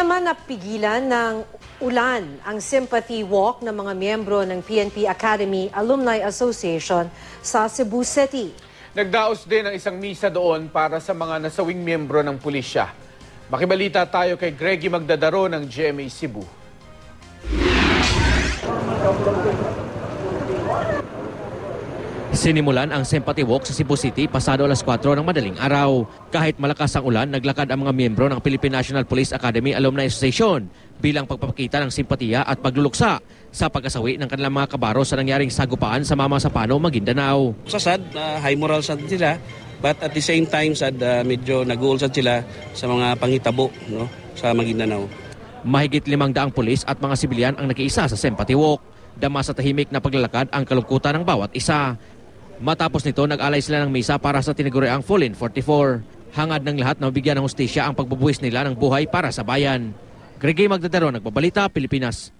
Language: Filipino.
naman napigilan ng ulan ang sympathy walk ng mga miyembro ng PNP Academy Alumni Association sa Cebu City. Nagdaos din ang isang misa doon para sa mga nasawing miyembro ng pulisya. Makibalita tayo kay Greggy Magdadaro ng GMA Cebu. Sinimulan ang sympathy walk sa Cebu City pasado alas 4 ng madaling araw. Kahit malakas ang ulan, naglakad ang mga miyembro ng Philippine National Police Academy Alumni Association bilang pagpapakita ng simpatiya at pagluluksa sa pagkasawi ng kanilang mga kabaro sa nangyaring sagupaan sa Mama Sapano, Maguindanao. sa sad, uh, high moral sad sila. But at the same time, sad, uh, medyo nag-goal sad sila sa mga pangitabo no, sa Maguindanao. Mahigit limang daang pulis at mga sibilyan ang nakiisa sa sympathy walk. Dama sa tahimik na paglalakad ang kalungkutan ng bawat isa. Matapos nito, nag-alay sila ng misa para sa tinaguriang Fallen 44. Hangad ng lahat na mabigyan ng hustisya ang pagbubuhis nila ng buhay para sa bayan. Gregi Magdadaro, Nagbabalita, Pilipinas.